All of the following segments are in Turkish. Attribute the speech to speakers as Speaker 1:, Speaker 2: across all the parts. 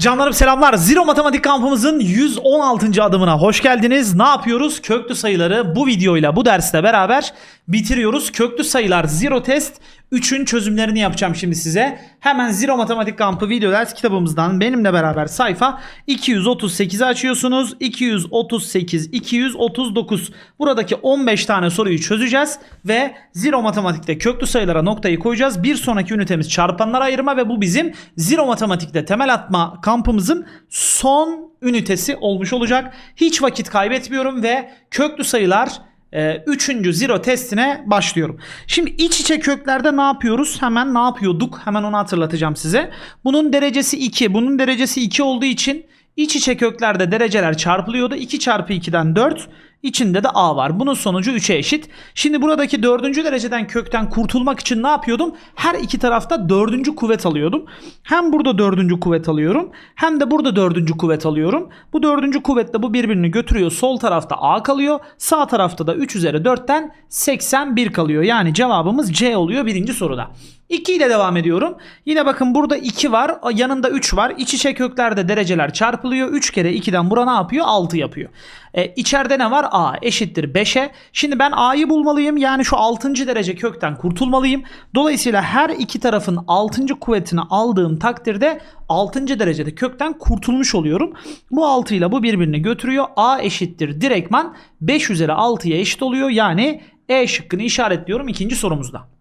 Speaker 1: Canlarım selamlar. Zero Matematik kampımızın 116. adımına hoş geldiniz. Ne yapıyoruz? Köklü sayıları bu videoyla bu derste beraber bitiriyoruz. Köklü sayılar Zero Test 3'ün çözümlerini yapacağım şimdi size. Hemen Zero Matematik kampı video ders kitabımızdan benimle beraber sayfa 238'i açıyorsunuz. 238, 239. Buradaki 15 tane soruyu çözeceğiz ve Zero Matematik'te köklü sayılara noktayı koyacağız. Bir sonraki ünitemiz çarpanlara ayırma ve bu bizim Zero Matematik'te temel atma kampımızın son ünitesi olmuş olacak. Hiç vakit kaybetmiyorum ve köklü sayılar 3. zero testine başlıyorum. Şimdi iç içe köklerde ne yapıyoruz? Hemen ne yapıyorduk? Hemen onu hatırlatacağım size. Bunun derecesi 2. Bunun derecesi 2 olduğu için iç içe köklerde dereceler çarpılıyordu. 2 çarpı 2'den 4. İçinde de a var. Bunun sonucu 3'e eşit. Şimdi buradaki dördüncü dereceden kökten kurtulmak için ne yapıyordum? Her iki tarafta dördüncü kuvvet alıyordum. Hem burada dördüncü kuvvet alıyorum hem de burada dördüncü kuvvet alıyorum. Bu dördüncü kuvvetle bu birbirini götürüyor. Sol tarafta a kalıyor. Sağ tarafta da 3 üzeri 4'ten 81 kalıyor. Yani cevabımız C oluyor birinci soruda. 2 ile devam ediyorum. Yine bakın burada 2 var. Yanında 3 var. İç içe köklerde dereceler çarpılıyor. 3 kere 2'den bura ne yapıyor? 6 yapıyor. E, içeride ne var? A eşittir 5'e. Şimdi ben A'yı bulmalıyım. Yani şu 6. derece kökten kurtulmalıyım. Dolayısıyla her iki tarafın 6. kuvvetini aldığım takdirde 6. derecede kökten kurtulmuş oluyorum. Bu 6 ile bu birbirini götürüyor. A eşittir direktman 5 üzeri 6'ya eşit oluyor. Yani E şıkkını işaretliyorum ikinci sorumuzda.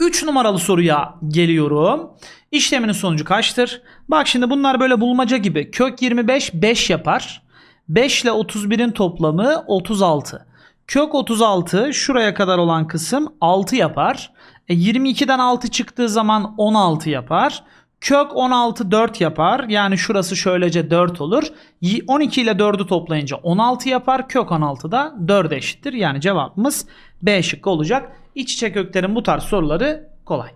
Speaker 1: 3 numaralı soruya geliyorum. İşleminin sonucu kaçtır? Bak şimdi bunlar böyle bulmaca gibi. Kök 25 5 yapar. 5 ile 31'in toplamı 36. Kök 36 şuraya kadar olan kısım 6 yapar. E 22'den 6 çıktığı zaman 16 yapar. Kök 16 4 yapar. Yani şurası şöylece 4 olur. Y- 12 ile 4'ü toplayınca 16 yapar. Kök 16 da 4 eşittir. Yani cevabımız B şıkkı olacak. İç içe köklerin bu tarz soruları kolay.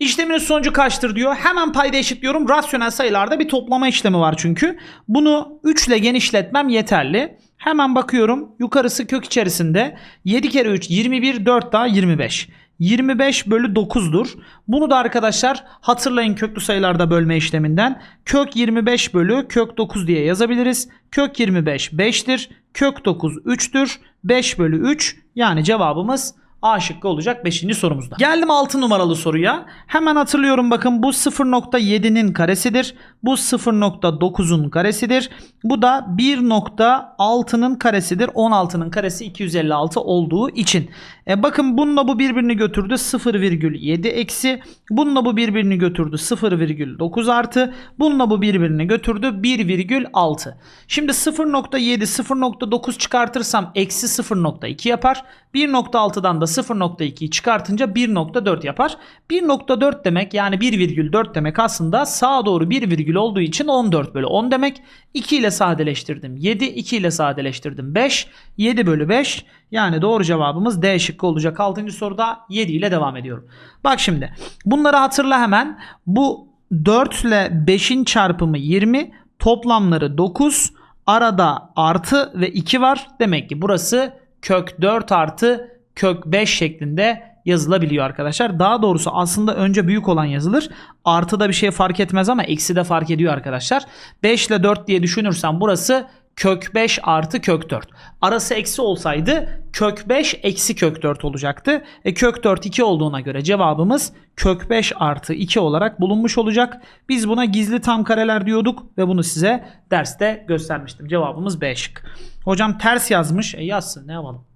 Speaker 1: İşleminin sonucu kaçtır diyor. Hemen payda eşitliyorum. Rasyonel sayılarda bir toplama işlemi var çünkü. Bunu 3 ile genişletmem yeterli. Hemen bakıyorum. Yukarısı kök içerisinde 7 kere 3 21 4 daha 25. 25 bölü 9'dur. Bunu da arkadaşlar hatırlayın köklü sayılarda bölme işleminden. Kök 25 bölü kök 9 diye yazabiliriz. Kök 25 5'tir. Kök 9 3'tür. 5 bölü 3 yani cevabımız A şıkkı olacak 5. sorumuzda. Geldim 6 numaralı soruya. Hemen hatırlıyorum bakın bu 0.7'nin karesidir. Bu 0.9'un karesidir. Bu da 1.6'nın karesidir. 16'nın karesi 256 olduğu için. E bakın bununla bu birbirini götürdü 0,7 eksi. Bununla bu birbirini götürdü 0,9 artı. Bununla bu birbirini götürdü 1,6. Şimdi 0.7 0.9 çıkartırsam eksi 0.2 yapar. 1.6'dan da 0.2'yi çıkartınca 1.4 yapar. 1.4 demek yani 1,4 demek aslında sağa doğru 1 virgül olduğu için 14 bölü 10 demek. 2 ile sadeleştirdim 7, 2 ile sadeleştirdim 5, 7 bölü 5 yani doğru cevabımız D şıkkı olacak. 6. soruda 7 ile devam ediyorum. Bak şimdi bunları hatırla hemen. Bu 4 ile 5'in çarpımı 20 toplamları 9 arada artı ve 2 var. Demek ki burası kök 4 artı kök 5 şeklinde yazılabiliyor arkadaşlar. Daha doğrusu aslında önce büyük olan yazılır. Artı da bir şey fark etmez ama eksi de fark ediyor arkadaşlar. 5 ile 4 diye düşünürsem burası kök 5 artı kök 4. Arası eksi olsaydı kök 5 eksi kök 4 olacaktı. E kök 4 2 olduğuna göre cevabımız kök 5 artı 2 olarak bulunmuş olacak. Biz buna gizli tam kareler diyorduk ve bunu size derste göstermiştim. Cevabımız B şık. Hocam ters yazmış. E yazsın ne yapalım.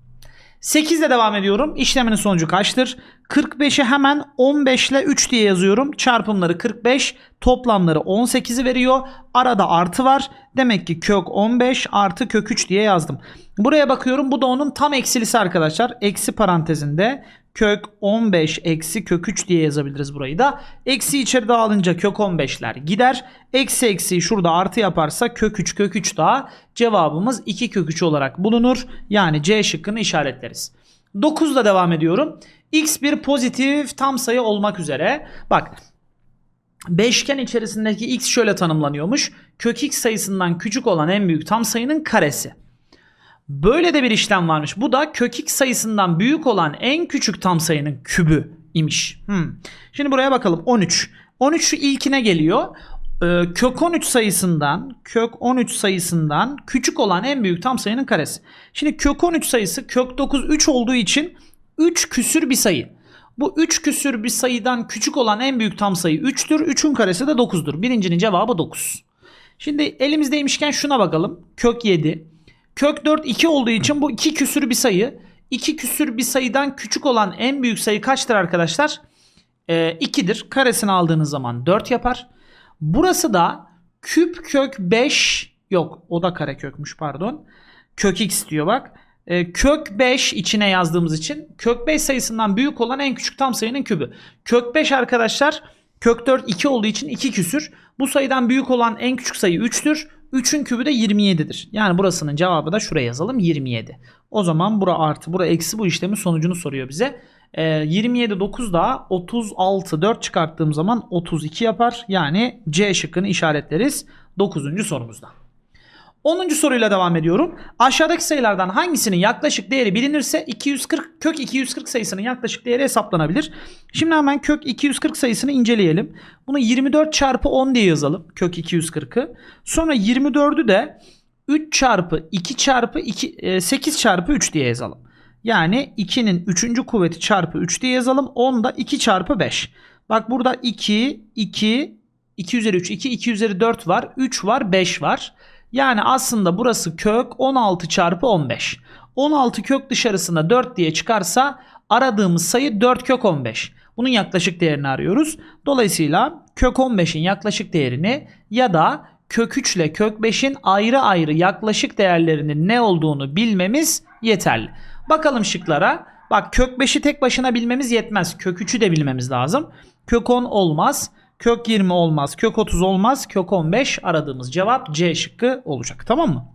Speaker 1: 8 ile devam ediyorum. İşleminin sonucu kaçtır? 45'i hemen 15 ile 3 diye yazıyorum. Çarpımları 45, toplamları 18'i veriyor. Arada artı var. Demek ki kök 15 artı kök 3 diye yazdım. Buraya bakıyorum. Bu da onun tam eksilisi arkadaşlar. Eksi parantezinde kök 15 eksi kök 3 diye yazabiliriz burayı da. Eksi içeride alınca kök 15'ler gider. Eksi eksi şurada artı yaparsa kök 3 kök 3 daha cevabımız 2 kök 3 olarak bulunur. Yani C şıkkını işaretleriz. 9 ile devam ediyorum. X bir pozitif tam sayı olmak üzere. Bak Beşgen içerisindeki x şöyle tanımlanıyormuş. Kök x sayısından küçük olan en büyük tam sayının karesi. Böyle de bir işlem varmış. Bu da kök x sayısından büyük olan en küçük tam sayının kübü imiş. Hmm. Şimdi buraya bakalım 13. 13 şu ilkine geliyor. e, kök 13 sayısından kök 13 sayısından küçük olan en büyük tam sayının karesi. Şimdi kök 13 sayısı kök 9 3 olduğu için 3 küsür bir sayı. Bu 3 küsür bir sayıdan küçük olan en büyük tam sayı 3'tür. 3'ün karesi de 9'dur. Birincinin cevabı 9. Şimdi elimizdeymişken şuna bakalım. Kök 7. Kök 4 2 olduğu için bu 2 küsür bir sayı. 2 küsür bir sayıdan küçük olan en büyük sayı kaçtır arkadaşlar? Ee, 2'dir. Karesini aldığınız zaman 4 yapar. Burası da küp kök 5 yok o da kare kökmüş pardon. Kök x diyor bak. Ee, kök 5 içine yazdığımız için kök 5 sayısından büyük olan en küçük tam sayının kübü. Kök 5 arkadaşlar kök 4 2 olduğu için 2 küsür. Bu sayıdan büyük olan en küçük sayı 3'tür. 3'ün kübü de 27'dir. Yani burasının cevabı da şuraya yazalım 27. O zaman bura artı bura eksi bu işlemin sonucunu soruyor bize. Ee, 27 9 daha 36 4 çıkarttığım zaman 32 yapar. Yani C şıkkını işaretleriz 9. sorumuzda. 10. soruyla devam ediyorum. Aşağıdaki sayılardan hangisinin yaklaşık değeri bilinirse 240 kök 240 sayısının yaklaşık değeri hesaplanabilir. Şimdi hemen kök 240 sayısını inceleyelim. Bunu 24 çarpı 10 diye yazalım. Kök 240'ı. Sonra 24'ü de 3 çarpı 2 çarpı 2 e, 8 çarpı 3 diye yazalım. Yani 2'nin 3. kuvveti çarpı 3 diye yazalım. 10 da 2 çarpı 5. Bak burada 2, 2, 2 üzeri 3, 2, 2 üzeri 4 var. 3 var, 5 var. Yani aslında burası kök 16 çarpı 15. 16 kök dışarısına 4 diye çıkarsa aradığımız sayı 4 kök 15. Bunun yaklaşık değerini arıyoruz. Dolayısıyla kök 15'in yaklaşık değerini ya da kök 3 ile kök 5'in ayrı ayrı yaklaşık değerlerinin ne olduğunu bilmemiz yeterli. Bakalım şıklara. Bak kök 5'i tek başına bilmemiz yetmez. Kök 3'ü de bilmemiz lazım. Kök 10 olmaz. Kök 20 olmaz. Kök 30 olmaz. Kök 15 aradığımız cevap C şıkkı olacak. Tamam mı?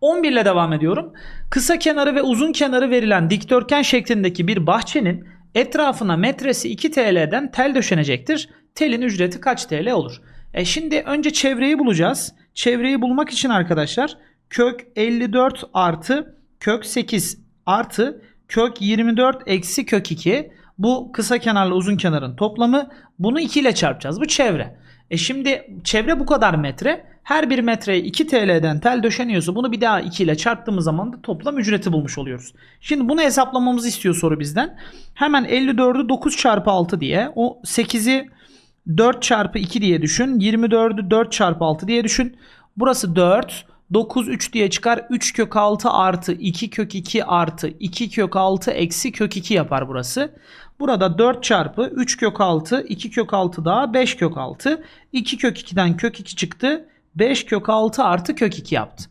Speaker 1: 11 ile devam ediyorum. Kısa kenarı ve uzun kenarı verilen dikdörtgen şeklindeki bir bahçenin etrafına metresi 2 TL'den tel döşenecektir. Telin ücreti kaç TL olur? E şimdi önce çevreyi bulacağız. Çevreyi bulmak için arkadaşlar kök 54 artı kök 8 artı kök 24 eksi kök 2 bu kısa kenarla uzun kenarın toplamı. Bunu 2 ile çarpacağız. Bu çevre. E şimdi çevre bu kadar metre. Her bir metreye 2 TL'den tel döşeniyorsa bunu bir daha 2 ile çarptığımız zaman da toplam ücreti bulmuş oluyoruz. Şimdi bunu hesaplamamızı istiyor soru bizden. Hemen 54'ü 9 çarpı 6 diye. O 8'i 4 çarpı 2 diye düşün. 24'ü 4 çarpı 6 diye düşün. Burası 4. 9 3 diye çıkar. 3 kök 6 artı 2 kök 2 artı 2 kök 6 eksi kök 2 yapar burası. Burada 4 çarpı 3 kök 6 2 kök 6 daha 5 kök 6. 2 kök 2'den kök 2 çıktı. 5 kök 6 artı kök 2 yaptı.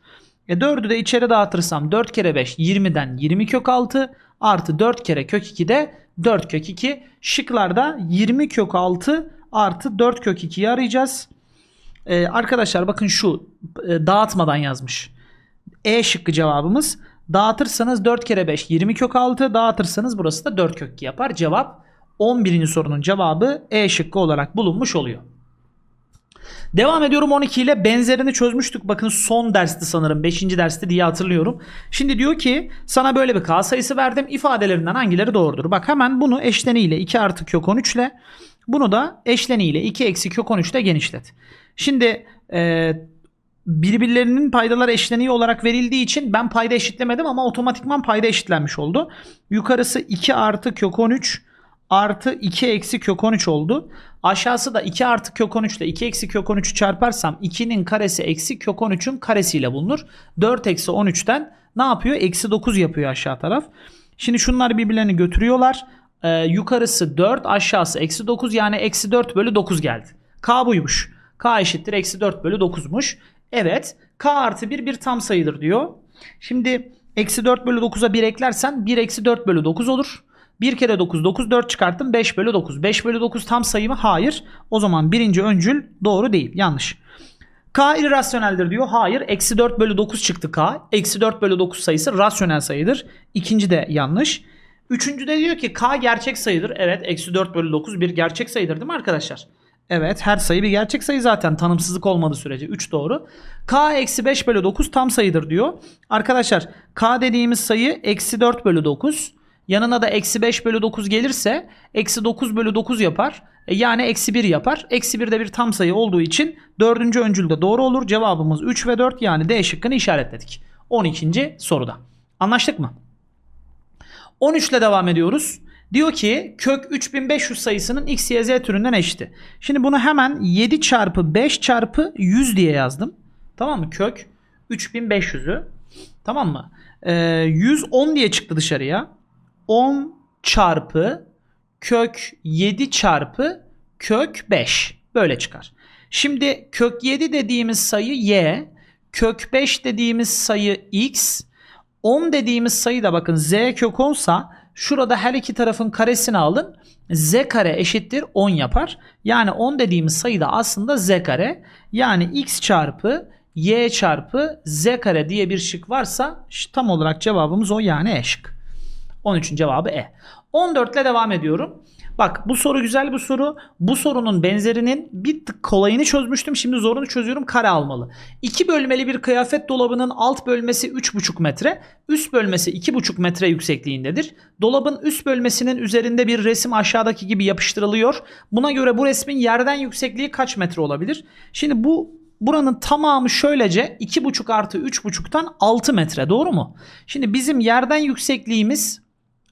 Speaker 1: E 4'ü de içeri dağıtırsam 4 kere 5 20'den 20 kök 6 artı 4 kere kök 2 de 4 kök 2. Şıklarda 20 kök 6 artı 4 kök 2'yi arayacağız. Ee, arkadaşlar bakın şu e, dağıtmadan yazmış. E şıkkı cevabımız. Dağıtırsanız 4 kere 5 20 kök 6 dağıtırsanız burası da 4 kök 2 yapar. Cevap 11. sorunun cevabı E şıkkı olarak bulunmuş oluyor. Devam ediyorum 12 ile benzerini çözmüştük. Bakın son dersti sanırım 5. dersti diye hatırlıyorum. Şimdi diyor ki sana böyle bir k sayısı verdim. İfadelerinden hangileri doğrudur? Bak hemen bunu eşleniyle 2 artı kök 13 ile bunu da eşleniyle 2 eksi kök 13 ile genişlet. Şimdi e, birbirlerinin paydalar eşleniği olarak verildiği için ben payda eşitlemedim ama otomatikman payda eşitlenmiş oldu. Yukarısı 2 artı kök 13 artı 2 eksi kök 13 oldu. Aşağısı da 2 artı kök 13 ile 2 eksi kök 13'ü çarparsam 2'nin karesi eksi kök 13'ün karesiyle bulunur. 4 eksi 13'ten ne yapıyor? Eksi 9 yapıyor aşağı taraf. Şimdi şunlar birbirlerini götürüyorlar. Ee, yukarısı 4 aşağısı eksi 9 yani eksi 4 bölü 9 geldi. K buymuş. K eşittir eksi 4 bölü 9'muş. Evet K artı 1 bir tam sayıdır diyor. Şimdi eksi 4 bölü 9'a 1 eklersen 1 eksi 4 bölü 9 olur. 1 kere 9 9 4 çıkarttım 5 bölü 9. 5 bölü 9 tam sayı mı? Hayır. O zaman birinci öncül doğru değil. Yanlış. K irrasyoneldir diyor. Hayır. Eksi 4 bölü 9 çıktı K. Eksi 4 bölü 9 sayısı rasyonel sayıdır. İkinci de yanlış. Üçüncü de diyor ki K gerçek sayıdır. Evet. Eksi 4 bölü 9 bir gerçek sayıdır değil mi arkadaşlar? Evet her sayı bir gerçek sayı zaten tanımsızlık olmadığı sürece 3 doğru. K eksi 5 bölü 9 tam sayıdır diyor. Arkadaşlar K dediğimiz sayı eksi 4 bölü 9. Yanına da eksi 5 bölü 9 gelirse eksi 9 bölü 9 yapar. E, yani eksi 1 yapar. Eksi 1 de bir tam sayı olduğu için dördüncü öncülde doğru olur. Cevabımız 3 ve 4 yani D şıkkını işaretledik. 12. soruda. Anlaştık mı? 13 ile devam ediyoruz. Diyor ki kök 3500 sayısının x, y, z türünden eşiti. Şimdi bunu hemen 7 çarpı 5 çarpı 100 diye yazdım. Tamam mı? Kök 3500'ü. Tamam mı? Ee, 110 diye çıktı dışarıya. 10 çarpı kök 7 çarpı kök 5. Böyle çıkar. Şimdi kök 7 dediğimiz sayı y. Kök 5 dediğimiz sayı x. 10 dediğimiz sayı da bakın z kök 10 sa şurada her iki tarafın karesini alın. z kare eşittir 10 yapar. Yani 10 dediğimiz sayı da aslında z kare. Yani x çarpı y çarpı z kare diye bir şık varsa tam olarak cevabımız o yani e şık. 13'ün cevabı E. 14 ile devam ediyorum. Bak bu soru güzel bir soru. Bu sorunun benzerinin bir tık kolayını çözmüştüm. Şimdi zorunu çözüyorum. Kare almalı. İki bölmeli bir kıyafet dolabının alt bölmesi 3,5 metre. Üst bölmesi 2,5 metre yüksekliğindedir. Dolabın üst bölmesinin üzerinde bir resim aşağıdaki gibi yapıştırılıyor. Buna göre bu resmin yerden yüksekliği kaç metre olabilir? Şimdi bu buranın tamamı şöylece 2,5 artı 3,5'tan 6 metre doğru mu? Şimdi bizim yerden yüksekliğimiz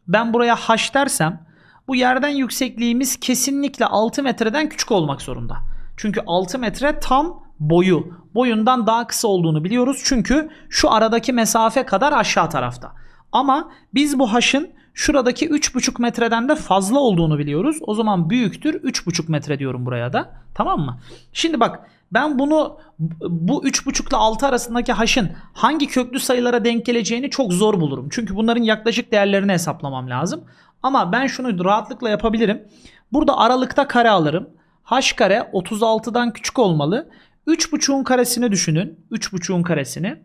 Speaker 1: ben buraya h dersem bu yerden yüksekliğimiz kesinlikle 6 metreden küçük olmak zorunda. Çünkü 6 metre tam boyu. Boyundan daha kısa olduğunu biliyoruz. Çünkü şu aradaki mesafe kadar aşağı tarafta. Ama biz bu h'ın şuradaki 3,5 metreden de fazla olduğunu biliyoruz. O zaman büyüktür 3,5 metre diyorum buraya da. Tamam mı? Şimdi bak ben bunu bu 3,5 ile 6 arasındaki h'ın hangi köklü sayılara denk geleceğini çok zor bulurum. Çünkü bunların yaklaşık değerlerini hesaplamam lazım. Ama ben şunu rahatlıkla yapabilirim. Burada aralıkta kare alırım. h kare 36'dan küçük olmalı. 3,5'un karesini düşünün. 3,5'un karesini.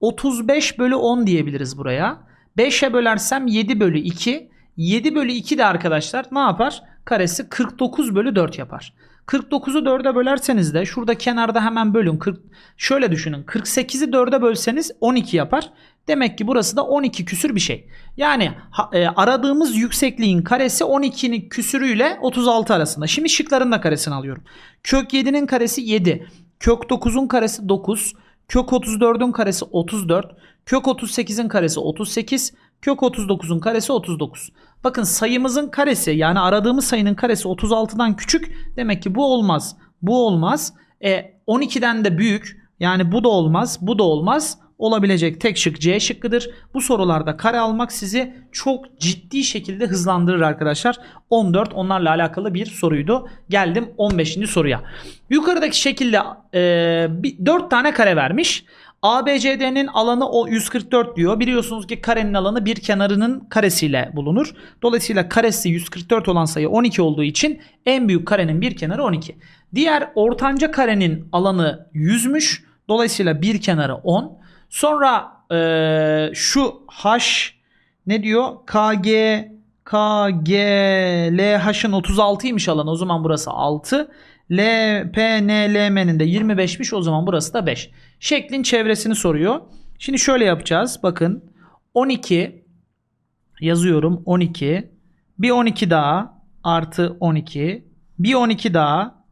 Speaker 1: 35 bölü 10 diyebiliriz buraya. 5'e bölersem 7 bölü 2. 7 bölü 2 de arkadaşlar ne yapar? Karesi 49 bölü 4 yapar. 49'u 4'e bölerseniz de şurada kenarda hemen bölün. 40, şöyle düşünün. 48'i 4'e bölseniz 12 yapar. Demek ki burası da 12 küsür bir şey. Yani e, aradığımız yüksekliğin karesi 12'nin küsürüyle 36 arasında. Şimdi şıkların da karesini alıyorum. Kök 7'nin karesi 7. Kök 9'un karesi 9. Kök 34'ün karesi 34. Kök 38'in karesi 38. Kök 39'un karesi 39. Bakın sayımızın karesi yani aradığımız sayının karesi 36'dan küçük. Demek ki bu olmaz. Bu olmaz. E, 12'den de büyük. Yani bu da olmaz. Bu da olmaz. Olabilecek tek şık C şıkkıdır. Bu sorularda kare almak sizi çok ciddi şekilde hızlandırır arkadaşlar. 14 onlarla alakalı bir soruydu. Geldim 15. soruya. Yukarıdaki şekilde e, bir, 4 tane kare vermiş. ABCD'nin alanı o 144 diyor. Biliyorsunuz ki karenin alanı bir kenarının karesiyle bulunur. Dolayısıyla karesi 144 olan sayı 12 olduğu için en büyük karenin bir kenarı 12. Diğer ortanca karenin alanı 100'müş. Dolayısıyla bir kenarı 10. Sonra eee, şu H ne diyor? KG KG LH'ın 36'ymış alanı. O zaman burası 6. L P N L de 25'miş. O zaman burası da 5. Şeklin çevresini soruyor. Şimdi şöyle yapacağız. Bakın 12 yazıyorum 12. Bir 12 daha artı 12. Bir 12 daha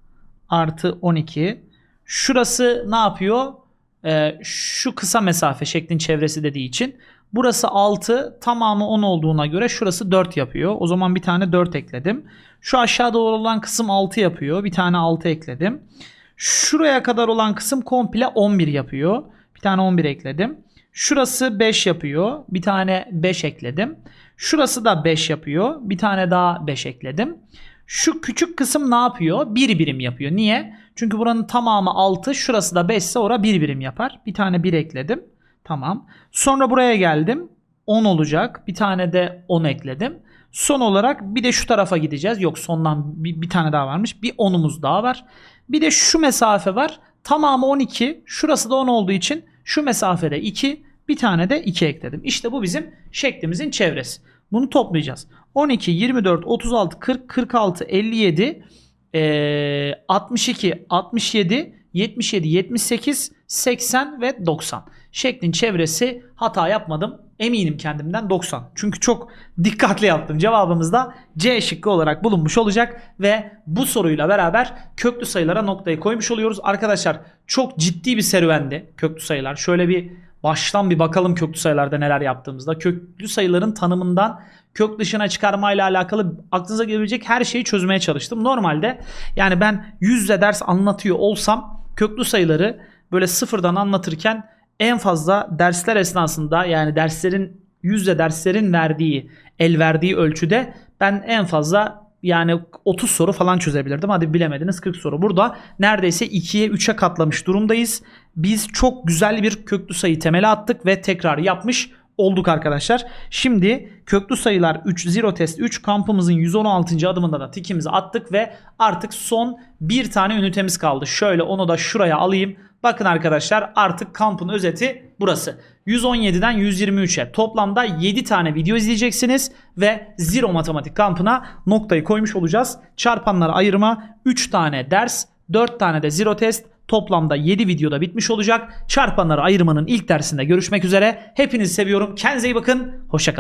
Speaker 1: artı 12. Şurası ne yapıyor? Ee, şu kısa mesafe şeklin çevresi dediği için. Burası 6 tamamı 10 olduğuna göre şurası 4 yapıyor. O zaman bir tane 4 ekledim. Şu aşağı doğru olan kısım 6 yapıyor. Bir tane 6 ekledim. Şuraya kadar olan kısım komple 11 yapıyor. Bir tane 11 ekledim. Şurası 5 yapıyor. Bir tane 5 ekledim. Şurası da 5 yapıyor. Bir tane daha 5 ekledim. Şu küçük kısım ne yapıyor? 1 birim yapıyor. Niye? Çünkü buranın tamamı 6. Şurası da 5 ise ora 1 birim yapar. Bir tane 1 ekledim. Tamam. Sonra buraya geldim. 10 olacak. Bir tane de 10 ekledim. Son olarak bir de şu tarafa gideceğiz. Yok sondan bir, bir tane daha varmış. Bir 10'umuz daha var. Bir de şu mesafe var. Tamamı 12. Şurası da 10 olduğu için şu mesafede 2. Bir tane de 2 ekledim. İşte bu bizim şeklimizin çevresi. Bunu toplayacağız. 12, 24, 36, 40, 46, 57, eee, 62, 67, 77, 78, 80 ve 90. Şeklin çevresi hata yapmadım. Eminim kendimden 90. Çünkü çok dikkatli yaptım. Cevabımız da C şıkkı olarak bulunmuş olacak ve bu soruyla beraber köklü sayılara noktayı koymuş oluyoruz. Arkadaşlar çok ciddi bir serüvendi köklü sayılar. Şöyle bir baştan bir bakalım köklü sayılarda neler yaptığımızda. Köklü sayıların tanımından kök dışına çıkarmayla alakalı aklınıza gelebilecek her şeyi çözmeye çalıştım. Normalde yani ben yüzle ders anlatıyor olsam köklü sayıları böyle sıfırdan anlatırken en fazla dersler esnasında yani derslerin yüzde derslerin verdiği el verdiği ölçüde ben en fazla yani 30 soru falan çözebilirdim. Hadi bilemediniz 40 soru. Burada neredeyse 2'ye 3'e katlamış durumdayız. Biz çok güzel bir köklü sayı temeli attık ve tekrar yapmış olduk arkadaşlar. Şimdi köklü sayılar 3 zero test 3 kampımızın 116. adımında da tikimizi attık ve artık son bir tane ünitemiz kaldı. Şöyle onu da şuraya alayım. Bakın arkadaşlar artık kampın özeti burası. 117'den 123'e toplamda 7 tane video izleyeceksiniz ve Zero Matematik kampına noktayı koymuş olacağız. Çarpanlara ayırma 3 tane ders 4 tane de Zero Test Toplamda 7 videoda bitmiş olacak. Çarpanları ayırmanın ilk dersinde görüşmek üzere. Hepinizi seviyorum. Kendinize iyi bakın. Hoşçakalın.